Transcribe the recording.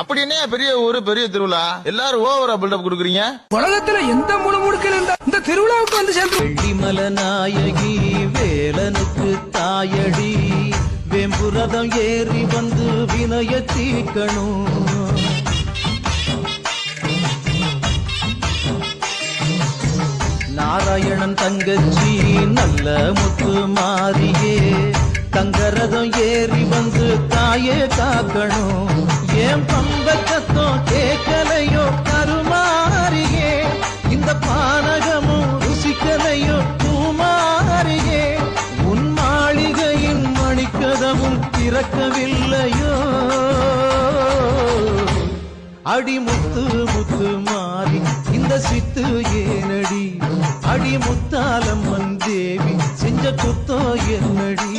அப்படின்னே பெரிய ஊரு பெரிய திருவிழா? எல்லாரும் ஓவரா பில்டப் கொடுக்குறீங்க? உலகத்துல எந்த முழு முடுக்கில் இருந்தா இந்த திருவிழாவுக்கு வந்து சேர்ந்து வெள்ளிமல நாயகி வேலனுக்கு தாயடி வெம்புரதம் ஏறி வந்து வினய தீக்கணும். நாராயணன் தங்கச்சி நல்ல முத்து மாறியே தங்கரதம் ஏறி வந்து தாயே காக்கணும். ஏன் பம்பக்கத்தம் கேட்கலையோ கருமாறியே? இந்த பானகமும் ருசிக்கலையோ பூமாறியே உன் மாளிகையின் மணிக்கதவும் திறக்கவில்லையோ? அடி முத்து முத்து மாறி இந்த சித்து ஏனடி? அடி முத்தாலம்மன் தேவி செஞ்ச குத்தோ என்னடி?